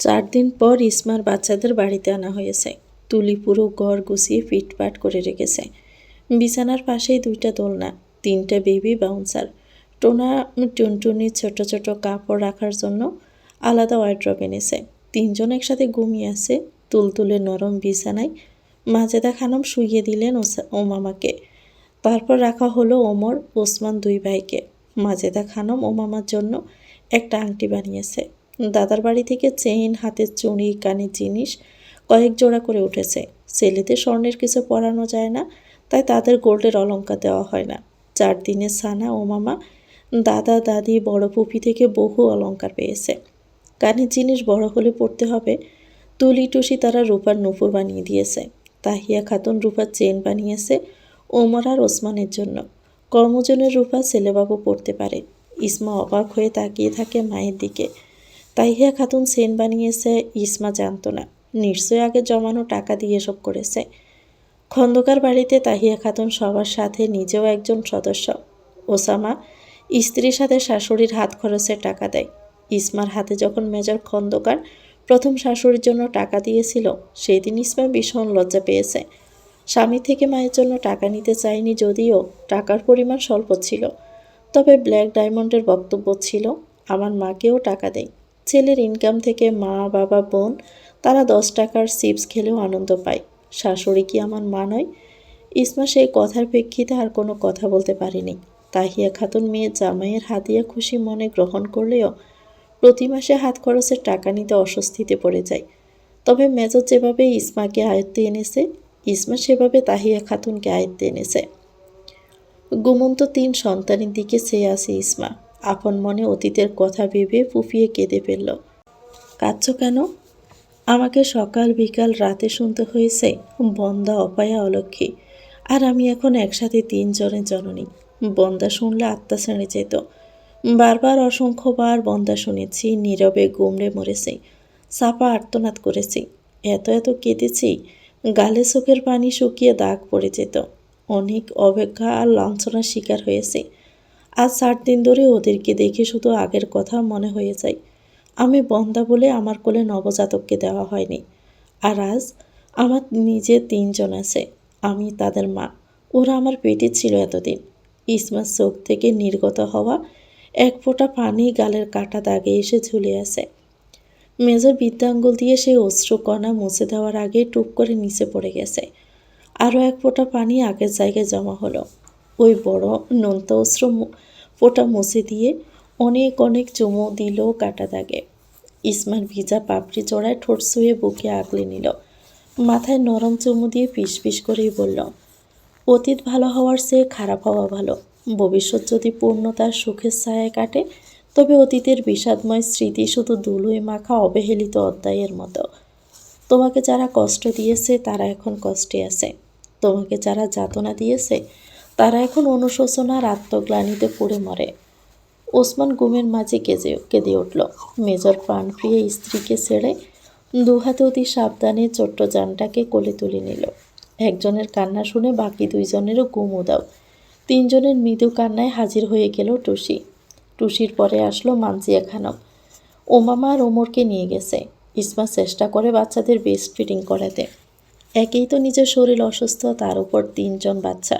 চার দিন পর ইসমার বাচ্চাদের বাড়িতে আনা হয়েছে। তুলি পুরো ঘর গুছিয়ে ফিটপাট করে রেখেছে। বিছানার পাশেই দুইটা দোলনা, তিনটা বেবি বাউন্সার। টোনা টুনটুনি ছোট ছোট কাপড় রাখার জন্য আলাদা ওয়ার্ড্রপ এনেছে। তিনজন একসাথে ঘুমিয়ে আছে, তুলতুলে নরম বিছানায় মাজেদা খানম শুইয়ে দিলেন ওসা- ওমামাকে। তারপর রাখা হলো ওমর, ওসমান দুই ভাইকে। মাজেদা খানম ওমামার জন্য একটা আংটি বানিয়েছে। দাদার বাড়ি থেকে চেইন, হাতের চুড়ি, কানের জিনিস কয়েক জোড়া করে উঠেছে। ছেলেদের স্বর্ণের কিছু পরানো যায় না, তাই তাদের গোল্ডের অলংকার দেওয়া হয় না। চার দিনের সানা ও মামা, দাদা, দাদি, বড় পুপি থেকে বহু অলংকার পেয়েছে। কানের জিনিস বড় হলে পড়তে হবে, তুলি টুসি তারা রূপার নুপুর বানিয়ে দিয়েছে। তাহিয়া খাতুন রূপার চেন বানিয়েছে ওমর আর ওসমানের জন্য। কর্মজনের রূপা ছেলেবাবু পড়তে পারে। ইসমা অবাক হয়ে তাকিয়ে থাকে মায়ের দিকে। তাহিয়া খাতুন সেন বানিয়েছে, ইসমা জানতো না। নিশ্চয়ই আগে জমানো টাকা দিয়ে এসব করেছে। খন্দকার বাড়িতে তাহিয়া খাতুন সবার সাথে নিজেও একজন সদস্য। ওসামা স্ত্রীর সাথে শাশুড়ির হাত খরচের টাকা দেয়। ইসমার হাতে যখন মেজর খন্দকার প্রথম শাশুড়ির জন্য টাকা দিয়েছিল সেই দিন ইসমা ভীষণ লজ্জা পেয়েছে। স্বামী থেকে মায়ের জন্য টাকা নিতে চায়নি যদিও টাকার পরিমাণ স্বল্প ছিল। তবে ব্ল্যাক ডায়মন্ডের বক্তব্য ছিল, আমার মাকেও টাকা দেয় ছেলের ইনকাম থেকে মা, বাবা, বোন, তারা দশ টাকার চিপস খেলেও আনন্দ পায়। শাশুড়ি কি আমার মা নয়? ইসমা সেই কথার প্রেক্ষিতে আর কোনো কথা বলতে পারেনি। তাহিয়া খাতুন মেয়ে জামাইয়ের হাতিয়া খুশি মনে গ্রহণ করলেও প্রতি মাসে হাত খরচের টাকা নিতে অস্বস্তিতে পড়ে যায়। তবে মেজর যেভাবে ইসমাকে আয়ত্তে এনেছে, ইসমা সেভাবে তাহিয়া খাতুনকে আয়ত্তে এনেছে। গুমন্ত তিন সন্তানের দিকে চেয়ে আছে ইসমা। আপন মনে অতীতের কথা ভেবে ফুফিয়ে কেঁদে ফেলল। কাঁদছ কেন? আমাকে সকাল বিকাল রাতে শুনতে হয়েছে বন্দা, অপায়া, অলক্ষী। আর আমি এখন একসাথে তিনজনের জননী। বন্দা শুনলে আত্মা ছেড়ে যেত। বারবার অসংখ্যবার বন্দা শুনেছি, নীরবে গুমড়ে মরেছি সাপা আর্তনাদ করেছি। এত এত কেঁদেছি, গালে চোখের পানি শুকিয়ে দাগ পড়ে যেত। অনেক অবজ্ঞা আর লাঞ্ছনার শিকার হয়েছে। আজ ষাট দিন ধরে ওদেরকে দেখে শুধু আগের কথা মনে হয়ে যায়। আমি বন্দা বলে আমার কোলে নবজাতককে দেওয়া হয়নি। আর আজ আমার নিজে তিনজন আছে, আমি তাদের মা। ওরা আমার পেটে ছিল এতদিন। ইসমার চোখ থেকে নির্গত হওয়া এক ফোঁটা পানি গালের কাটা দাগে এসে ঝুলে আছে। মেজর বিদ্যাঙ্গুল দিয়ে সেই অশ্রুকণা মুছে দেওয়ার আগে টুপ করে নিচে পড়ে গেছে। আরও এক ফোঁটা পানি আগের জায়গায় জমা হলো। ওই বড় নোনতা অশ্রু মু- ফোঁটা মুছে দিয়ে অনেক অনেক চুমু দিল কাটা দাগে। ইসমার ভিজা পাপড়ি জোড়ায় ঠোঁট শুয়ে বুকে আগলে নিল। মাথায় নরম চুমু দিয়ে পিস পিস করেই বলল, অতীত ভালো হওয়ার চেয়ে খারাপ হওয়া ভালো। ভবিষ্যৎ যদি পূর্ণতার সুখের ছায়ায় কাটে, তবে অতীতের বিষাদময় স্মৃতি শুধু ধুলোয় মাখা অবহেলিত অধ্যায়ের মতো। তোমাকে যারা কষ্ট দিয়েছে, তারা এখন কষ্টে আছে। তোমাকে যারা যাতনা দিয়েছে তারা এখন অনুশোচনার আত্মগ্লানিতে পড়ে মরে। ওসমান গুমের মাঝে কেঁদে কেঁদে উঠল। মেজর প্রাণপ্রিয় স্ত্রীকে ছেড়ে দুহাতে অতি সাবধানে ছোট্ট যানটাকে কোলে তুলে নিল। একজনের কান্না শুনে বাকি দুইজনেরও গুম উদাও। তিনজনের মৃদু কান্নায় হাজির হয়ে গেল টুসি। টুসির পরে আসলো মানজিয়া খানম। ওমামা আর ওমরকে নিয়ে গেছে। ইসমা চেষ্টা করে বাচ্চাদের বেস্ট ফিটিং করাতে। একেই তো নিজের শরীর অসুস্থ, তার উপর তিনজন বাচ্চা।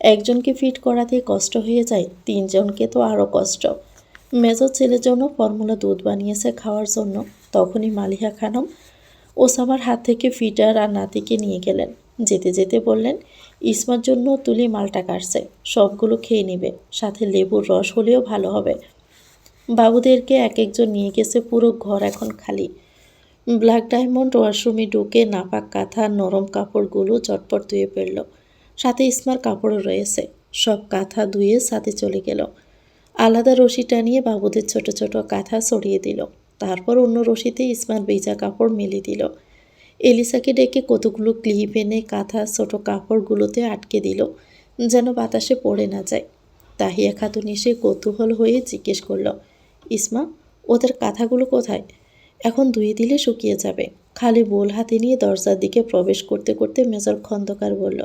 একজনকে ফিট করাতে কষ্ট হয়ে যায়, তিনজনকে তো আরও কষ্ট। মেজর ছেলের জন্য ফর্মুলা দুধ বানিয়েছে খাওয়ার জন্য। তখনই মালিহা খানম ওসামার হাত থেকে ফিটার আর নাতিকে নিয়ে গেলেন। যেতে যেতে বললেন, ইসমার জন্য তুলি মালটা কাটছে, সবগুলো খেয়ে নেবে, সাথে লেবুর রস হলেও ভালো হবে। বাবুদেরকে এক একজন নিয়ে গেছে, পুরো ঘর এখন খালি। ব্ল্যাক ডায়মন্ড ওয়াশরুমে ঢুকে নাপাক কাঁথা, নরম কাপড়গুলো চটপট ধুয়ে ফেলল। সাথে ইসমার কাপড়ও রয়েছে। সব কাঁথা ধুয়ে সাথে চলে গেল। আলাদা রশি টানিয়ে বাবুদের ছোট ছোট কাঁথা ছড়িয়ে দিল। তারপর অন্য রশিতে ইসমার ভেজা কাপড় মেলে দিল। এলিসাকে ডেকে কতগুলো ক্লিপ এনে কাঁথা ছোট কাপড়গুলোতে আটকে দিল, যেন বাতাসে পড়ে না যায়। তাহিয়া খাতুন এসে কৌতূহল হয়ে জিজ্ঞেস করল, ইসমা, ওদের কাঁথাগুলো কোথায়? এখন ধুয়ে দিলে শুকিয়ে যাবে। খালি বোল হাতে নিয়ে দরজার দিকে প্রবেশ করতে করতে মেজর খন্দকার বলল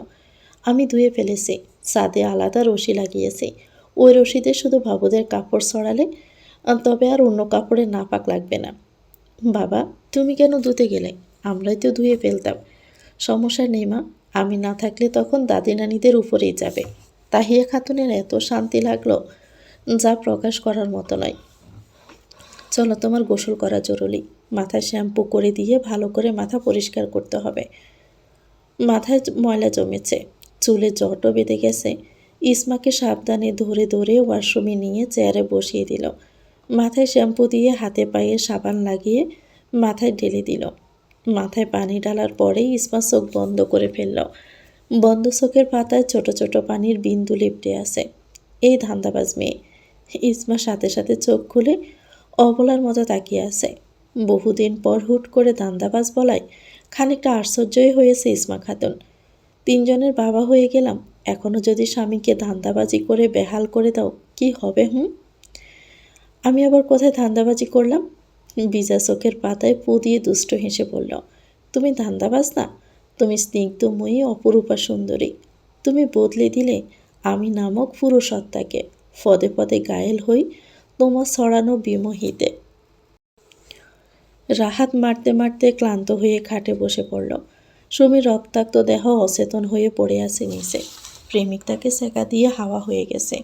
আমি ধুয়ে ফেলেছি সাদে আলাদা রশি লাগিয়েছি। ওই রশিতে শুধু বাবুদের কাপড় ছড়ালে, তবে আর অন্য কাপড়ে নাপাক লাগবে না। বাবা, তুমি কেন ধুতে গেলে? আমরাই তো ধুয়ে ফেলতাম। সমস্যা নেই মা, আমি না থাকলে তখন দাদি নানিদের উপরেই যাবে। তাহিয়া খাতুনের এত শান্তি লাগল, যা প্রকাশ করার মতো নয়। চলো, তোমার গোসল করা জরুরি। মাথায় শ্যাম্পু করে দিয়ে ভালো করে মাথা পরিষ্কার করতে হবে। মাথায় ময়লা জমেছে। চুলে জটও বেঁধে গেছে। ইসমাকে সাবধানে ধরে ধরে ওয়াশরুমে নিয়ে চেয়ারে বসিয়ে দিল। মাথায় শ্যাম্পু দিয়ে হাতে পায়ে সাবান লাগিয়ে মাথায় ঢেলে দিল। মাথায় পানি ঢালার পরেই ইসমা চোখ বন্ধ করে ফেলল। বন্ধ চোখের পাতায় ছোট ছোট পানির বিন্দু লিপটে আছে। এই ধান্দাবাজ মেয়ে। ইসমা সাথে সাথে চোখ খুলে অবলার মতো তাকিয়ে আছে। বহুদিন পর হুট করে দান্দাবাজ বলায় খানিকটা আশ্চর্যই হয়েছে ইসমা খাতুন। তিনজনের বাবা হয়ে গেলাম। এখনও যদি স্বামীকে ধান্দাবাজি করে বেহাল করে দাও, কি হবে, হুম? আমি আবার কোথায় ধান্দাবাজি করলাম? বিজা চোখের পাতায় পু দিয়ে দুষ্ট হেসে বলল, তুমি ধান্দাবাজ না? তুমি স্নিগ্ধময়ী অপরূপা সুন্দরী। তুমি বদলে দিলে আমি নামক পুরো সত্তাকে পদে পদে গায়েল হই তোমার ছড়ানো বিমোহিতে। রাহাত মারতে মারতে ক্লান্ত হয়ে খাটে বসে পড়ল। সুমির রক্তাক্ত দেহ অচেতন হয়ে পড়ে আছে নিচে। প্রেমিক তাকে সেকা দিয়ে হাওয়া হয়ে গেছে।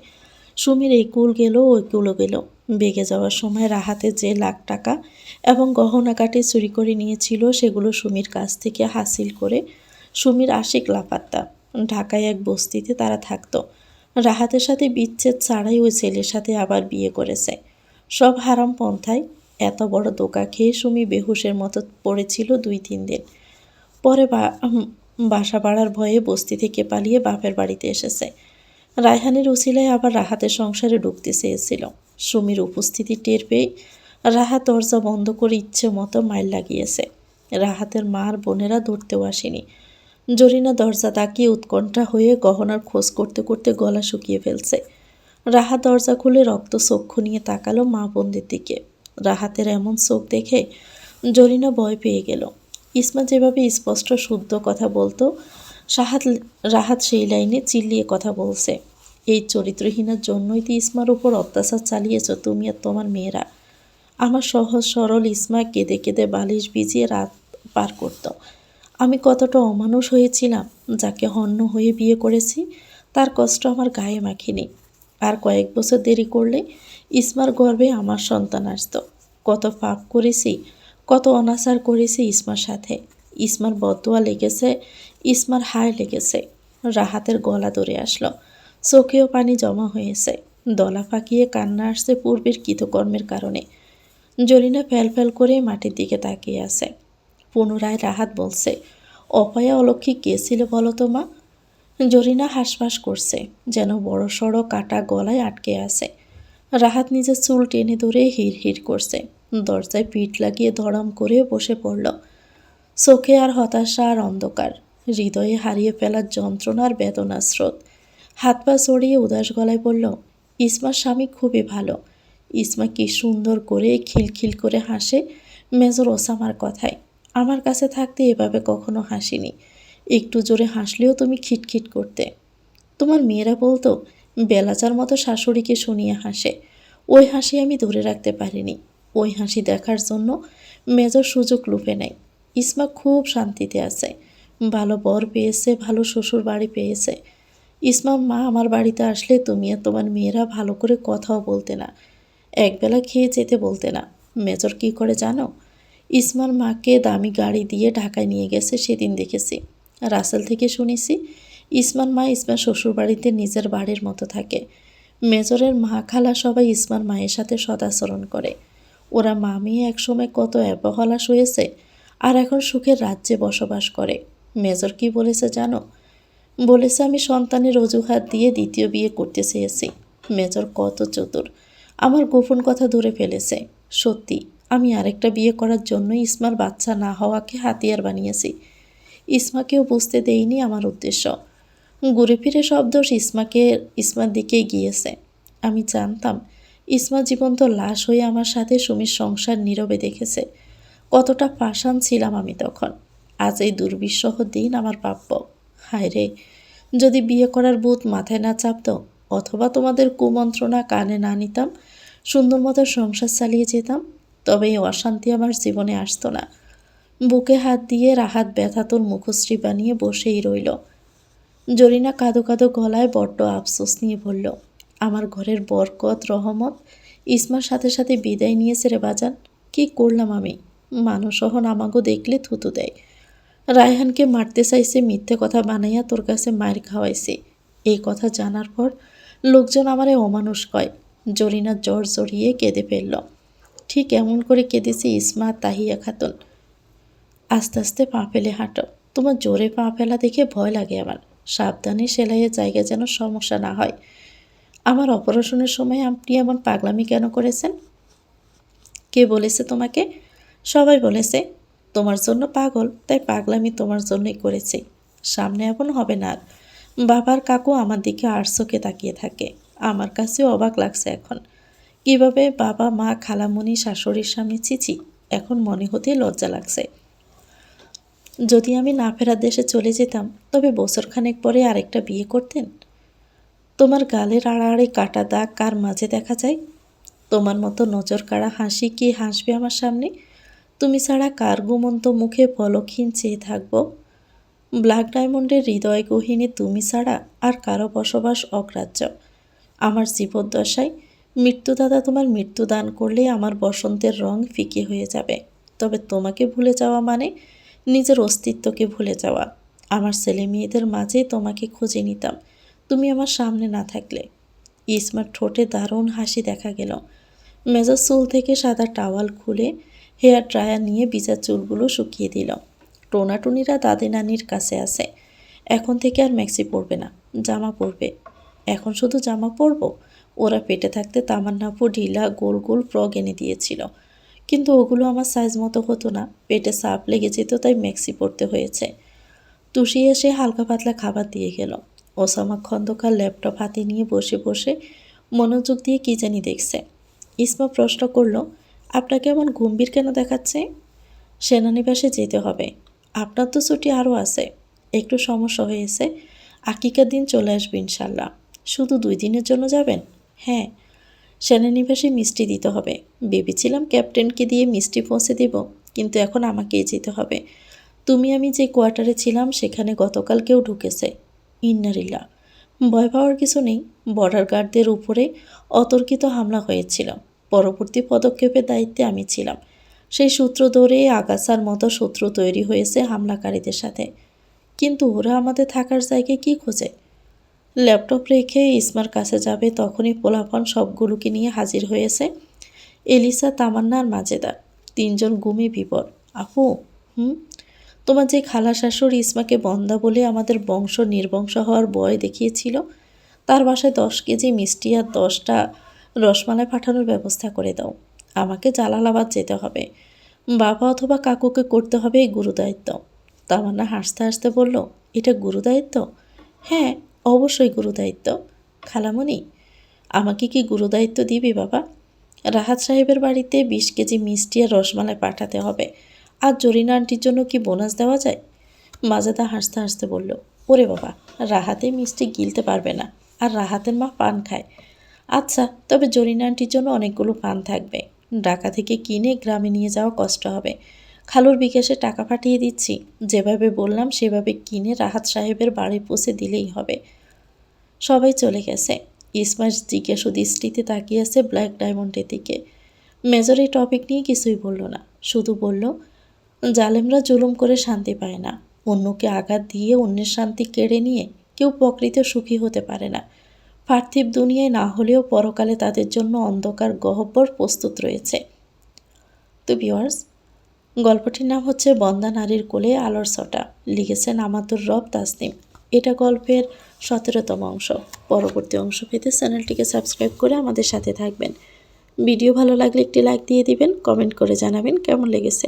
সুমির এই কুল গেল, ওই কুলও গেল। বেগে যাওয়ার সময় রাহাতে যে লাখ টাকা এবং গহনাকাটি চুরি করে নিয়েছিল, সেগুলো সুমির কাছ থেকে হাসিল করে সুমির আশিক লাপাত্তা। ঢাকায় এক বস্তিতে তারা থাকতো। রাহাতের সাথে বিচ্ছেদ ছাড়াই ওই ছেলের সাথে আবার বিয়ে করেছে। সব হারাম পন্থায় এত বড় দোকা খেয়ে সুমি বেহুশের মতো পড়েছিল দুই তিন দিন। পরে বাসা বাড়ার ভয়ে বস্তি থেকে পালিয়ে বাপের বাড়িতে এসেছে। রায়হানের উসিলায় আবার রাহাতের সংসারে ঢুকতে চেয়েছিল। সুমির উপস্থিতি টের পেয়ে রাহাত দরজা বন্ধ করে ইচ্ছে মতো মাইল লাগিয়েছে। রাহাতের মার বোনেরা ধরতেও আসেনি। জরিনা দরজা তাকিয়ে উৎকণ্ঠা হয়ে গহনার খোঁজ করতে করতে গলা শুকিয়ে ফেলছে। রাহাত দরজা খুলে রক্ত চক্ষু নিয়ে তাকালো মা বোনদের দিকে। রাহাতের এমন চোখ দেখে জরিনা ভয় পেয়ে গেল। ইসমা যেভাবে স্পষ্ট, শুদ্ধ কথা বলতো, সাহাত, রাহাত সেই লাইনে চিল্লিয়ে কথা বলছে। এই চরিত্রহীনার জন্যই তো ইসমার উপর অত্যাচার চালিয়েছ তুমি আর তোমার মেয়েরা। আমার সহজ, সরল ইসমা কেঁদে কেঁদে বালিশ ভিজিয়ে রাত পার করত। আমি কতটা অমানুষ হয়েছিলাম, যাকে হন্য হয়ে বিয়ে করেছি, তার কষ্ট আমার গায়ে মাখিনি। আর কয়েক বছর দেরি করলে ইসমার গর্ভে আমার সন্তান আসতো। কত পাপ করেছি কত অনাচার করেছি ইসমার সাথে। ইসমার বদুয়া লেগেছে, ইসমার হায় লেগেছে। রাহাতের গলা ধরে আসলো। চোখেও পানি জমা হয়েছে। দলা ফাঁকিয়ে কান্না আসছে পূর্বের কৃতকর্মের কারণে। জরিনা ফ্যাল ফ্যাল করে মাটির দিকে তাকিয়ে আছে। পুনরায় রাহাত বলছে, অপয়া অলক্ষী কে ছিল বলো তো মা? জরিনা হাঁসফাঁস করছে, যেন বড় সড়ো কাটা গলায় আটকে আছে। রাহাত নিজের চুল টেনে ধরে হির হির করছে। দরজায় পিঠ লাগিয়ে ধড়াম করে বসে পড়ল। চোখে আর হতাশা আর অন্ধকার। হৃদয়ে হারিয়ে ফেলার যন্ত্রণার বেদনার স্রোত। হাত পা ছড়িয়ে উদাস গলায় বলল ইসমার স্বামী খুবই ভালো। ইসমা কি সুন্দর করে খিলখিল করে হাসে? মেজর ওসামার কথায়। আমার কাছে থাকতে এভাবে কখনো হাসিনি। একটু জোরে হাসলেও তুমি খিটখিট করতে। তোমার মেয়েরা বলতো, বেলাচার মতো শাশুড়িকে শুনিয়ে হাসে। ওই হাসি আমি ধরে রাখতে পারিনি। ওই হাসি দেখার জন্য মেজর সুযোগ লুপে নেয়। ইসমা খুব শান্তিতে আছে। ভালো বর পেয়েছে, ভালো শ্বশুর বাড়ি পেয়েছে। ইসমা, মা, আমার বাড়িতে আসলে তুমি আর তোমার মেয়েরা ভালো করে কথাও বলতে না। একবেলা খেয়ে যেতে বলতে না। মেজর কি করে জানো? ইসমার মাকে দামি গাড়ি দিয়ে ঢাকায় নিয়ে গেছে, সেদিন দেখেছি। রাসেল থেকে শুনেছি, ইসমার মা ইসমার শ্বশুরবাড়িতে নিজের বাড়ির মতো থাকে। মেজরের মা খালা সবাই ইসমার মায়ের সাথে সদাচরণ করে। ওরা মামি মেয়ে একসময় কত অবহেলাস হয়েছে আর এখন সুখের রাজ্যে বসবাস করে। মেজর কি বলেছে জানো? বলেছে, আমি সন্তানের অজুহাত দিয়ে দ্বিতীয় বিয়ে করতে চেয়েছি। মেজর কত চতুর। আমার গোপন কথা ধরে ফেলেছে। সত্যি, আমি আরেকটা বিয়ে করার জন্য ইসমার বাচ্চা না হওয়াকে হাতিয়ার বানিয়েছি। ইসমাকেও বুঝতে দেইনি আমার উদ্দেশ্য। ঘুরে ফিরে সব দোষ ইসমাকে, ইসমার দিকে গিয়েছে। আমি জানতাম ইসমা জীবন্ত লাশ হয়ে আমার সাথে সুমির সংসার নীরবে দেখেছে। কতটা পাষাণ ছিলাম আমি তখন। আজ এই দুর্বিষহ দিন আমার প্রাপ্য। হায় রে, যদি বিয়ে করার বুথ মাথায় না চাপতো, অথবা তোমাদের কুমন্ত্রণা কানে না নিতাম, সুন্দর মতো সংসার চালিয়ে যেতাম, তবে এই অশান্তি আমার জীবনে আসতো না। বুকে হাত দিয়ে রাহাত ব্যথাতুর মুখশ্রী বানিয়ে বসেই রইল। জরিনা কাঁদো কাঁদো গলায় বড্ড আফসোস নিয়ে বলল আমার ঘরের বরকত, রহমত ইসমার সাথে সাথে বিদায় নিয়েছে রে বাজান। কি করলাম আমি? মানুষ হন আমাগো দেখলে থুতু দেয়। রায়হানকে মারতে চাইছে, মিথ্যে কথা বানাইয়া তোর কাছে মায়ের খাওয়াইছে। এই কথা জানার পর লোকজন আমারে অমানুষ কয়। জরিনা জ্বর জড়িয়ে কেঁদে ফেলল। ঠিক এমন করে কেঁদেছে ইসমা, তাহিয়া খাতুন। আস্তে আস্তে পা ফেলে হাঁটো। তোমার জোরে পা ফেলা দেখে ভয় লাগে আমার। সাবধানে সেলাইয়ের জায়গা যেন সমস্যা না হয়। আমার অপারেশনের সময় আপনি এমন পাগলামি কেন করেছেন? কে বলেছে তোমাকে? সবাই বলেছে, তোমার জন্য পাগল, তাই পাগলামি তোমার জন্যই করেছি। সামনে এমন হবে না আর। বাবার কাকু আমার দিকে আড়সোকে তাকিয়ে থাকে। আমার কাছেও অবাক লাগছে এখন। কীভাবে বাবা, মা খালামণি শাশুড়ির সামনে চিচি? এখন মনে হতেই লজ্জা লাগছে। যদি আমি না ফেরার দেশে চলে যেতাম, তবে বছরখানেক পরে আরেকটা বিয়ে করতেন? তোমার গালের আড়াআড়ি কাটা দাগ কার মাঝে দেখা যায়? তোমার মতো নজর কাড়া হাসি কি হাসবে আমার সামনে? তুমি ছাড়া কার গুমন্ত মুখে পলক্ষীন চেয়ে থাকব? ব্ল্যাক ডায়মন্ডের হৃদয় গহিনী তুমি ছাড়া আর কারও বসবাস অগ্রাহ্য। আমার জীবদ্দশায় মৃত্যুদাতা তোমার মৃত্যু দান করলে আমার বসন্তের রং ফিকে হয়ে যাবে। তবে তোমাকে ভুলে যাওয়া মানে নিজের অস্তিত্বকে ভুলে যাওয়া। আমার ছেলে মেয়েদের মাঝে তোমাকে খুঁজে নিতাম। তুমি আমার সামনে না থাকলে। ইসমার ঠোঁটে দারুণ হাসি দেখা গেল। মেজার চুল থেকে সাদা টাওয়াল খুলে হেয়ার ড্রায়ার নিয়ে ভিজা চুলগুলো শুকিয়ে দিল। টোনাটুনিরা দাদি নানির কাছে আছে। এখন থেকে আর ম্যাক্সি পরবে না, জামা পরবে। এখন শুধু জামা পরবো? ওরা পেটে থাকতে তামান্নাপু ঢিলা গোল গোল ফ্রক এনে দিয়েছিল। কিন্তু ওগুলো আমার সাইজ মতো হতো না, পেটে সাপ লেগে যেত তাই ম্যাক্সি পরতে হয়েছে। তুষি এসে হালকা পাতলা খাবার দিয়ে গেল। ওসামা খন্দকার ল্যাপটপ হাতে নিয়ে বসে বসে মনোযোগ দিয়ে কী জানি দেখছে। ইসমা প্রশ্ন করল, আপনাকে এমন গম্ভীর কেন দেখাচ্ছে? সেনানিবাসে যেতে হবে। আপনার তো ছুটি আরও আছে। একটু সমস্যা হয়েছে। আকিকার দিন চলে আসবে ইনশাল্লাহ শুধু দুই দিনের জন্য যাবেন? হ্যাঁ। সেনানিবাসে মিষ্টি দিতে হবে। ভেবেছিলাম ক্যাপ্টেনকে দিয়ে মিষ্টি পৌঁছে দেব, কিন্তু এখন আমাকেই যেতে হবে। তুমি আমি যে কোয়ার্টারে ছিলাম, সেখানে গতকাল কেউ ঢুকেছে। ইন্নারিল্লা ভয় পাওয়ার কিছু নেই, বর্ডার গার্ডদের উপরে অতর্কিত হামলা হয়েছিল। পরবর্তী পদক্ষেপের দায়িত্বে আমি ছিলাম। সেই সূত্র ধরে আগাছার মতো শত্রু তৈরি হয়েছে হামলাকারীদের সাথে। কিন্তু ওরা আমাদের থাকার জায়গায় কি খোঁজে? ল্যাপটপ রেখে ইসমার কাছে যাবে তখনই পোলাপন সবগুলোকে নিয়ে হাজির হয়েছে এলিসা তামান্নার আর মাজেদা। তিনজন গুমে বিপর আপু হুম? তোমার যে খালা শাশুড়ি ইসমাকে বন্দা বলে আমাদের বংশ নির্বংশ হওয়ার বয় দেখিয়েছিল, তার বাসায় দশ কেজি মিষ্টি আর দশটা রসমালাই পাঠানোর ব্যবস্থা করে দাও। আমাকে জালালাবাদ যেতে হবে। বাবা অথবা কাকুকে করতে হবে এই গুরুদায়িত্ব। তামান্না হাসতে হাসতে বলল, এটা গুরুদায়িত্ব? হ্যাঁ অবশ্যই গুরুদায়িত্ব। খালামণি, আমাকে কি গুরুদায়িত্ব দিবে বাবা? রাহাত সাহেবের বাড়িতে বিশ কেজি মিষ্টি আর রসমালাই পাঠাতে হবে। আর জরিনা আন্টির জন্য কি বোনাস দেওয়া যায়? মাজাদা হাসতে হাসতে বলল, ওরে বাবা, রাহাতে মিষ্টি গিলতে পারবে না, আর রাহাতের মা পান খায়। আচ্ছা তবে জরিনা আন্টির জন্য অনেকগুলো পান থাকবে। ঢাকা থেকে কিনে গ্রামে নিয়ে যাওয়া কষ্ট হবে। খালুর বিকাশে টাকা পাঠিয়ে দিচ্ছি। যেভাবে বললাম, সেভাবে কিনে রাহাত সাহেবের বাড়ি পৌঁছে দিলেই হবে। সবাই চলে গেছে। ইসমাস জিজ্ঞাসু দৃষ্টিতে তাকিয়েছে ব্ল্যাক ডায়মন্ডের দিকে। মেজর এই টপিক নিয়ে কিছুই বলল না। শুধু বলল জালেমরা জুলুম করে শান্তি পায় না। অন্যকে আঘাত দিয়ে অন্যের শান্তি কেড়ে নিয়ে কেউ প্রকৃত সুখী হতে পারে না। পার্থিব দুনিয়ায় না হলেও পরকালে তাদের জন্য অন্ধকার গহ্বর প্রস্তুত রয়েছে। তো ভিওয়ার্স গল্পটির নাম হচ্ছে বন্দা নারীর কোলে আলোর ছটা লিখেছেন আমাতুর রব তাসনিম। এটা গল্পের সতেরোতম অংশ। পরবর্তী অংশ পেতে চ্যানেলটিকে সাবস্ক্রাইব করে আমাদের সাথে থাকবেন। ভিডিও ভালো লাগলে একটি লাইক দিয়ে দিবেন, কমেন্ট করে জানাবেন কেমন লেগেছে।